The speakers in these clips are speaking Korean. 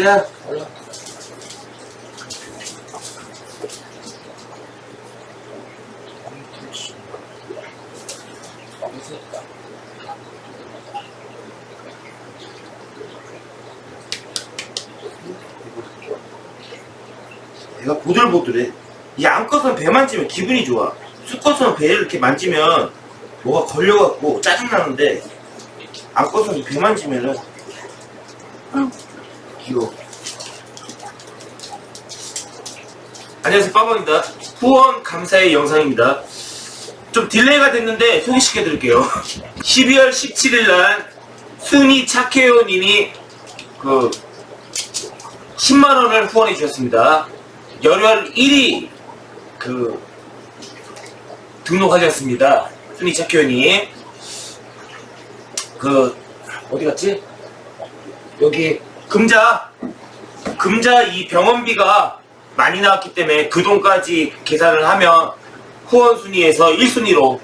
금자. 배가 보들보들해. 이 암컷은 배 만지면 기분이 좋아. 수컷은 배를 이렇게 만지면 뭐가 걸려갖고 짜증나는데 암컷은 배 만지면은 아, 귀여워. 안녕하세요 빠방입니다. 후원 감사의 영상입니다. 좀 딜레이가 됐는데 소개시켜 드릴게요. 12월 17일 날 순이 차케오님이 그 10만 원을 후원해 주셨습니다. 열흘 1위 그 등록하셨습니다. 순이 차케오님 그 어디 갔지? 여기 금자 금자 이 병원비가 많이 나왔기 때문에 그 돈까지 계산을 하면 후원 순위에서 1순위로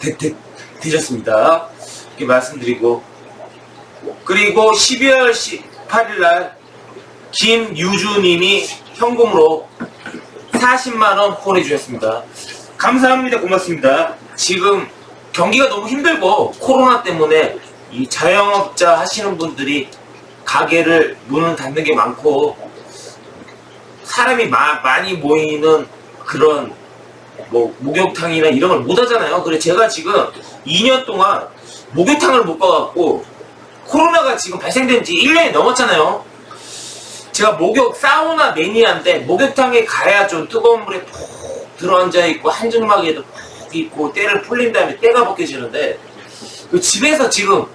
되, 되, 되셨습니다. 이렇게 말씀드리고 그리고 12월 18일 날 김유주님이 현금으로 40만 원 후원해 주셨습니다. 감사합니다. 고맙습니다. 지금 경기가 너무 힘들고 코로나 때문에 이 자영업자 하시는 분들이 가게를 문을 닫는 게 많고 사람이 마- 많이 모이는 그런 뭐 목욕탕이나 이런 걸 못 하잖아요. 그래 제가 지금 2년 동안 목욕탕을 못 가갖고 코로나가 지금 발생된 지 1년이 넘었잖아요. 제가 목욕 사우나 매니아인데 목욕탕에 가야 좀 뜨거운 물에 푹 들어앉아 있고 한증막에도 푹 있고 때를 풀린 다음에 때가 벗겨지는데 그 집에서 지금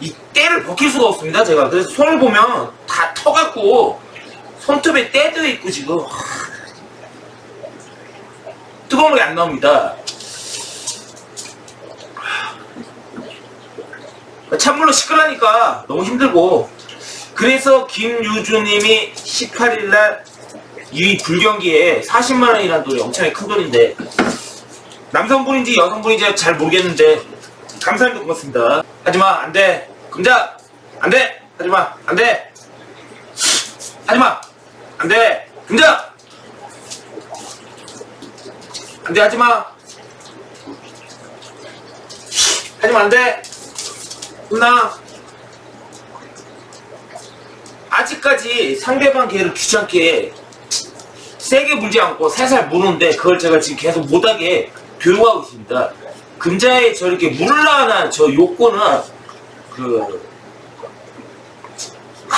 이 때를 벗길 수가 없습니다. 제가 그래서 손을 보면 다 터갖고 손톱에 때도 있고 지금. 뜨거운 물이 안 나옵니다. 찬물로 씻으라니까 너무 힘들고. 그래서 김유주님이 18일날 이 불경기에 40만 원이라는 돈이 엄청나게 큰 돈인데 남성분인지 여성분인지 잘 모르겠는데 감사합니다 고맙습니다. 하지마 안돼. 금자 안돼. 하지마 안돼. 하지마 안돼 금자 안돼 하지마! 하지마 안돼! 혼나! 아직까지 상대방 개를 귀찮게 세게 물지 않고 살살 무는데 그걸 제가 지금 계속 못하게 교육하고 있습니다. 금자에 저렇게 물란한 저 욕구는 그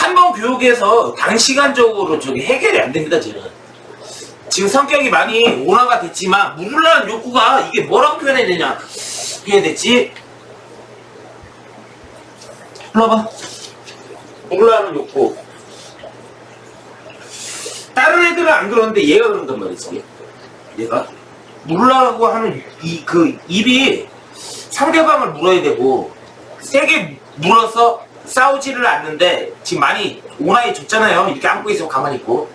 한 번 교육해서 단시간적으로 저기 해결이 안 됩니다. 저는 지금 성격이 많이 온화가 됐지만 물란한 욕구가 이게 뭐라고 표현해야 되냐 어떻게 해야 됐지? 일로 와봐 물란한 욕구 다른 애들은 안 그러는데 얘가 그런단 말이지. 얘가 물라고 하는 이 그 입이 상대방을 물어야 되고 세게 물어서 싸우지를 않는데 지금 많이 온화해졌잖아요. 이렇게 안고 있으면 가만히 있고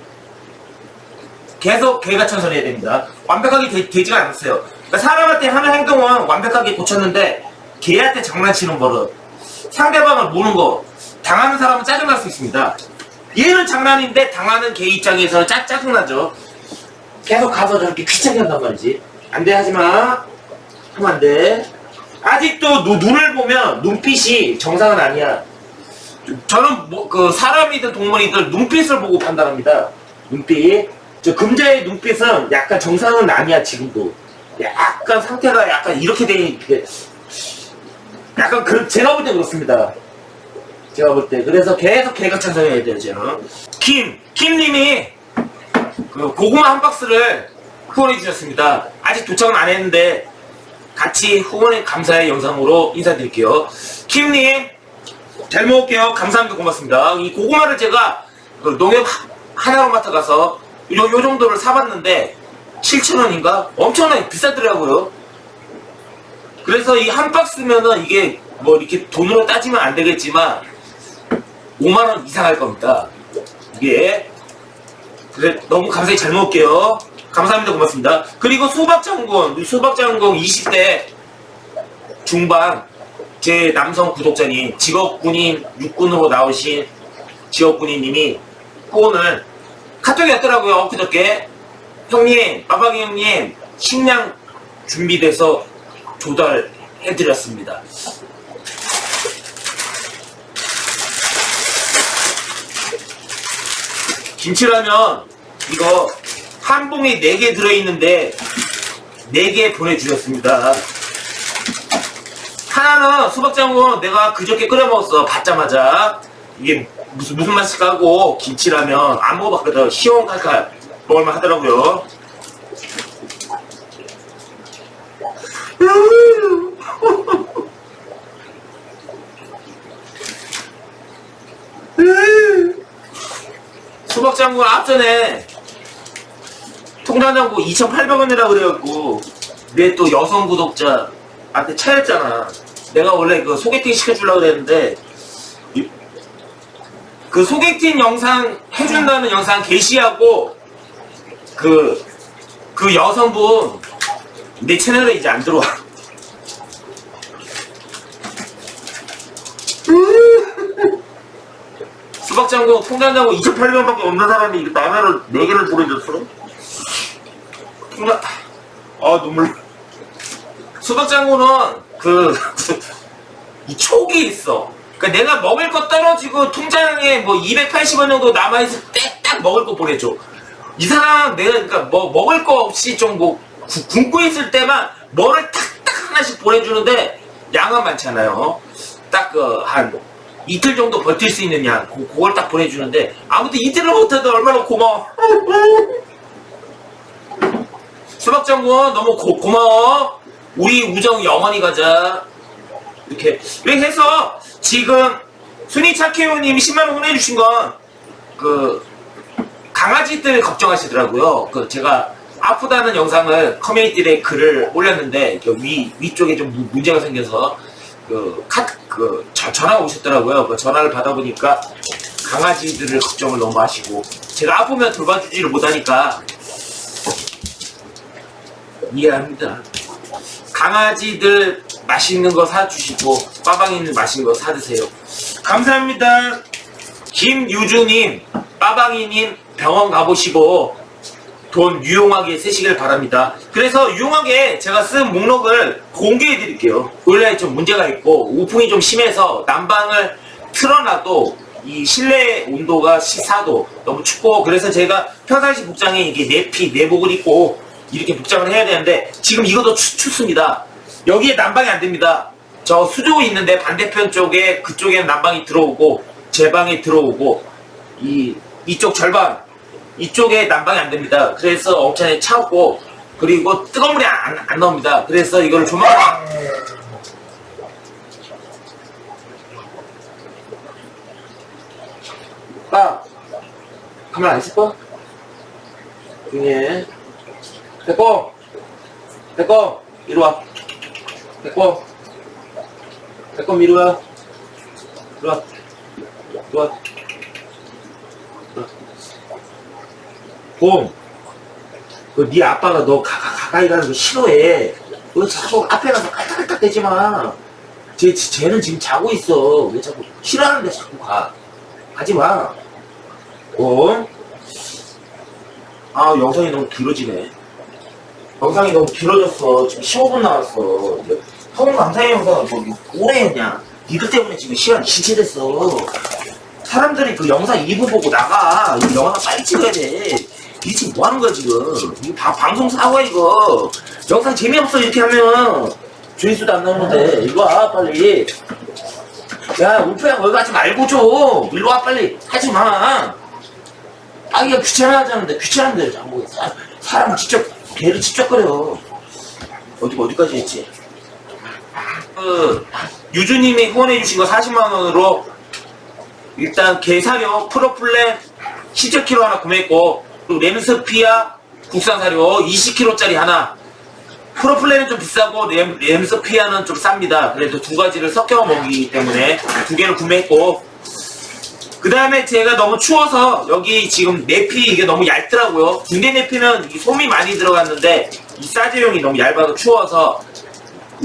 계속 개가 천선해야 됩니다. 완벽하게 되, 되지가 않았어요. 그러니까 사람한테 하는 행동은 완벽하게 고쳤는데 개한테 장난치는 버릇 상대방을 무는 거 당하는 사람은 짜증날 수 있습니다. 얘는 장난인데 당하는 개 입장에서는 짜, 짜증나죠. 계속 가서 저렇게 귀찮게 한단 말이지. 안 돼, 하지 마. 하면 안 돼. 아직도 누- 눈을 보면 눈빛이 정상은 아니야. 저는 뭐, 그 사람이든 동물이든 눈빛을 보고 판단합니다. 눈빛. 저 금자의 눈빛은 약간 정상은 아니야, 지금도. 약간 상태가 약간 이렇게 돼. 약간 그, 제가 볼 때 그렇습니다. 제가 볼 때. 그래서 계속 개가 찬성해야 돼요, 저는. 김, 김님이 그 고구마 한 박스를 후원해 주셨습니다. 아직 도착은 안 했는데 같이 후원의 감사의 영상으로 인사드릴게요. 김님, 잘 먹을게요. 감사합니다. 고맙습니다. 이 고구마를 제가 그 농협 하- 하나로마트 가서 요, 요 정도를 사봤는데 7,000원인가? 엄청나게 비싸더라고요. 그래서 이 한 박스면은 이게 뭐 이렇게 돈으로 따지면 안 되겠지만 5만원 이상 할 겁니다. 이게. 그래, 너무 감사히 잘 먹을게요. 감사합니다. 고맙습니다. 그리고 수박장군, 수박장군 20대 중반, 제 남성 구독자님, 직업 군인 육군으로 나오신 지역군이님이 후원을 카톡이 왔더라고요 그저께 형님 빠방이 형님 식량 준비돼서 조달해드렸습니다. 김치라면 이거 한 봉에 4개 들어있는데 4개 보내주셨습니다 하나는 수박장군 내가 그저께 끓여 먹었어. 받자마자. 이게 무슨 무슨 맛일까 하고 김치라면 안 먹어봤거든. 시원칼칼 먹을만 하더라고요. 수박장군 앞전에 통장장구 2,800원이라 그래갖고 내 또 여성 구독자한테 차였잖아. 내가 원래 그 소개팅 시켜주려고 그랬는데 이- 그 소개팅 영상 해준다는 영상 게시하고 그, 그 여성분 내 채널에 이제 안 들어와. 수박장군 통장장구 2,800원밖에 없는 사람이 이거 라면을 4개를 보내줬어? 통장, 아 눈물. 수박장군은 그, 이 촉이 있어. 그러니까 내가 먹을 거 떨어지고 통장에 뭐 280원 정도 남아있을 때 딱 먹을 거 보내줘. 이 사람 내가 그러니까 뭐 먹을 거 없이 좀 뭐 굶고 있을 때만 뭐를 탁탁 하나씩 보내주는데 양은 많잖아요. 딱그한 이틀 정도 버틸 수 있는 양, 그, 그걸 딱 보내주는데 아무튼 이틀을 못해도 얼마나 고마워. 수박장군 너무 고, 고마워. 우리 우정 영원히 가자. 이렇게 이렇게 해서 지금 순이 차케오님이 10만 원 보내주신 건 그 강아지들 걱정하시더라고요. 그 제가 아프다는 영상을 커뮤니티에 글을 올렸는데 그 위 위쪽에 좀 무- 문제가 생겨서 그 카그 전화가 오셨더라고요. 그 전화를 받아보니까 강아지들을 걱정을 너무 하시고 제가 아프면 돌봐주지를 못하니까 이해합니다. 강아지들 맛있는 거 사주시고 빠방이는 맛있는 거 사드세요. 감사합니다. 김유주님, 빠방이님 병원 가보시고 돈 유용하게 쓰시길 바랍니다. 그래서 유용하게 제가 쓴 목록을 공개해 드릴게요. 원래 좀 문제가 있고 우풍이 좀 심해서 난방을 틀어놔도 이 실내 온도가 14도 너무 춥고 그래서 제가 평상시 복장에 이게 내피 내복을 입고 이렇게 복장을 해야 되는데 지금 이것도 추, 춥습니다. 여기에 난방이 안 됩니다. 저 수조 있는데 반대편 쪽에 그쪽에 난방이 들어오고 제 방에 들어오고 이 이쪽 절반 이쪽에 난방이 안 됩니다. 그래서 엄청나게 차갑고 그리고 뜨거운 물이 안, 안 나옵니다. 그래서 이걸 조만간 빠 가만 안 있을 거야? 됐고 됐고 이리 와 됐고 됐고 이리 와 이리 와 이리 와 봄, 그네 아빠가 너 가, 가, 가까이 가는 거 싫어해. 너 자꾸 앞에 가서 깔딱깔딱 대지 마. 쟤, 쟤- 쟤는 지금 자고 있어. 왜 자꾸 싫어하는데 자꾸 가. 가지 마. 봄. 아, 영상이 너무 길어지네. 영상이 너무 길어졌어. 지금 15분 나왔어. 이제 성우 감사의 영상은 뭐 오래 했냐. 니들 때문에 지금 시간이 지체됐어. 사람들이 그 영상 2부 보고 나가. 이 영상 빨리 찍어야 돼. 이 지금 뭐 하는 거야, 지금? 이거 바- 방송 사고야, 이거. 영상 재미없어, 이렇게 하면. 조회수도 안 나오는데. 이거 와, 빨리. 야, 울프야, 거기 가지 말고 좀. 일로 와, 빨리. 하지 마. 아, 이게 귀찮아 하자는데, 귀찮은데, 자꾸. 사- 사람 직접, 개를 직접 거려. 어디, 어디까지 했지? 그, 유주님이 후원해주신 거 40만원으로 일단 게사료 프로플랜 17kg 하나 구매했고 그리고 램스피아 국산 사료 20kg짜리 하나 프로플랜은 좀 비싸고 램, 램스피아는 좀 쌉니다 그래도 두 가지를 섞여 먹이기 때문에 두 개를 구매했고 그 다음에 제가 너무 추워서 여기 지금 내피 이게 너무 얇더라고요 군대 내피는 이 솜이 많이 들어갔는데 이 사제용이 너무 얇아서 추워서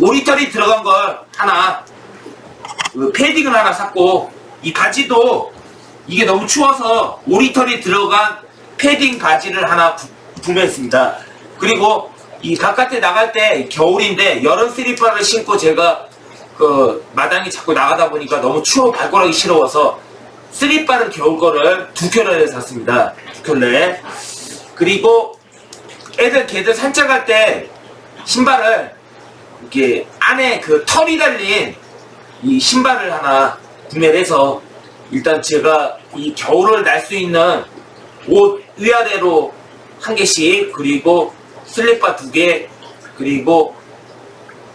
오리털이 들어간 걸 하나 그 패딩을 하나 샀고 이 바지도 이게 너무 추워서 오리털이 들어간 패딩 바지를 하나 구, 구매했습니다. 그리고 이 바깥에 나갈 때 겨울인데 여름 슬리퍼를 신고 제가 그 마당에 자꾸 나가다 보니까 너무 추워 발걸하기 싫어서 슬리퍼는 겨울 거를 두 켤레 샀습니다. 두 켤레. 그리고 애들 걔들 산책할 때 신발을 이렇게 안에 그 털이 달린 이 신발을 하나 구매를 해서 일단 제가 이 겨울을 날 수 있는 옷 위아래로 한 개씩 그리고 슬리퍼 두 개 그리고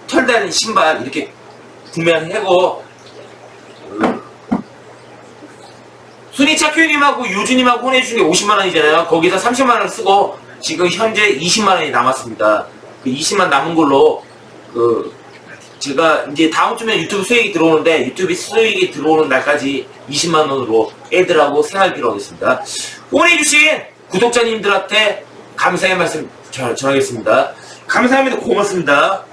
털 달린 신발 이렇게 구매를 하고 순위 차큐님하고 유주님하고 보내준 게 50만 원이잖아요. 거기서 30만 원을 쓰고 지금 현재 20만 원이 남았습니다. 그 20만 남은 걸로 그 제가 이제 다음 주면 유튜브 수익이 들어오는데 유튜브 수익이 들어오는 날까지 20만 원으로 애들하고 생활비로 하겠습니다. 보내주신 구독자님들한테 감사의 말씀 전- 전하겠습니다. 감사합니다. 고맙습니다.